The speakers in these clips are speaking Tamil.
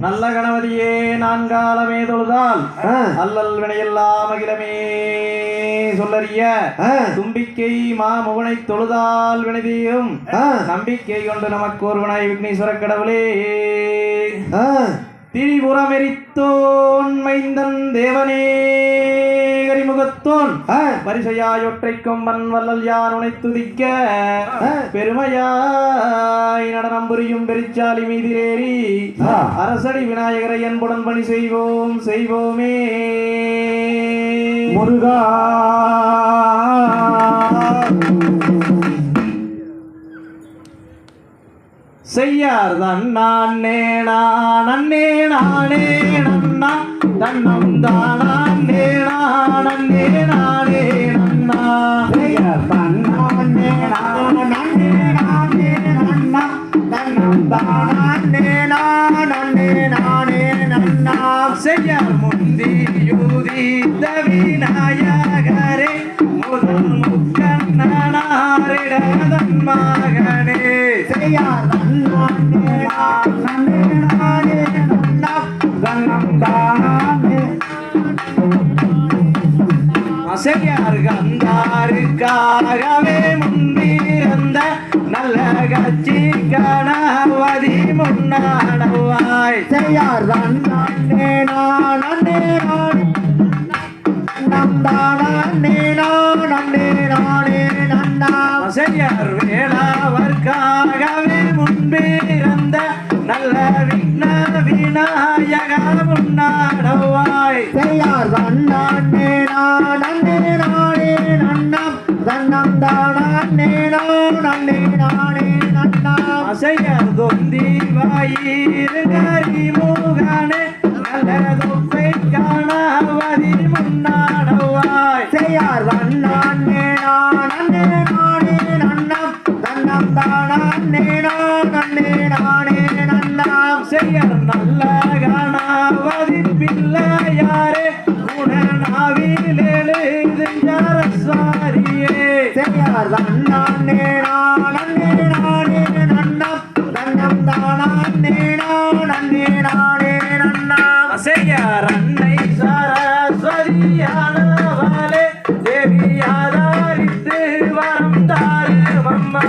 நல்ல கணவதியே நான்காலமே தொழுதால். அல்லல் வினையெல்லாம் அகிலமே சொல்லறிய. தும்பிக்கை மாமுகனை தொழுதால் வினைதியும். நம்பிக்கை கொண்டு நமக்கு ஒருவனாய் விக்னேஸ்வர கடவுளே ஆ. திரிபுரமெரித்தோன் மைந்தன் தேவனே கரிமுகத்தோன் ஆ. பரிசையாயொற்றை கொம்பன் வல்லல் யான் உனை துதிக்க. பெருமையாய் நடனம் புரியும் பெரிச்சாலி மீதிலேறி. அரசடி விநாயகரை அன்புடன் பணி செய்வோம் செய்வோமே முருகா செய்யார் தன்னானே நானே நானே நன்னா தன்னம் தானே நானே நானே நன்னா. தன்னானே நானே நானே நன்னா. தானே நானே நானே நன்னா. செய்யார் முந்தி யூதித்த விநாயகரே முதல் முக்கண்ணனாரிடதன் மகனே. பெயர் தன்னானே அசையார் கந்தாருக்காகவே முன்பிருந்த நல்ல கட்சி கணவதி முன்னாடவாய் பெயர் தன்னானே நானே நானே நம் தானே நானே நானே நன்னா அசையார் வேளாவர்க்காகவே முன்பிருந்த நல்ல விக்ன விநாயக முன்னாடவாய் பெயர் தன்னானே அசையார் தொந்தி வாயிரு முகனே நல்ல தொப்பை காணவதி முன்னாடவாய் பெயர் தன்னானே நானே நானே நன்னம் தன்னம் தானே நானே நானே நன்னாம் செய்யர் நல்ல கணவதி பிள்ளையாரே குணநாவிலேழுதிஞ்சாரஸ்வாரியே பெயர் தன்னானே நன்னாம் அன்னை சரஸ்வதியானவளே தேவியாதாரித்து வரம் தாரும் அம்மா.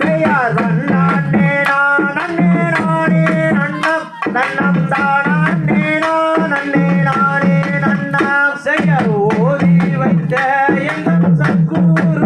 பெயர் தன்னானே நானே நானே நன்னம் தன்னம் தானே நானே நானே நன்னாம் செய்யர் ஓதி வைத்த எந்த சக்குருவே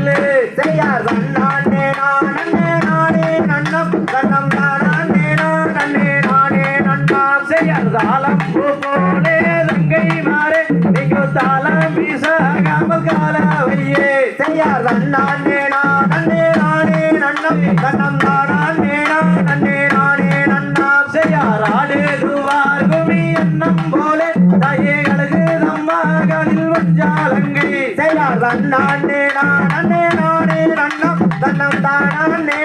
தாளம் போலே தங்கை மாறே நீங்க தாளம் கால காலாவையே செய்யார் தன்னானே நானே நானே நன்னம் தன்னம் தானே நானே நானே நன்னாம் செய்யார் ஆடுவார் குமி எண்ணம் போலே தாயே கழுகு தம்மாகளில் வஞ்சாலங்கை செய்யார் தன்னானே நானே நானே நன்னம் தன்னம் தானே நானே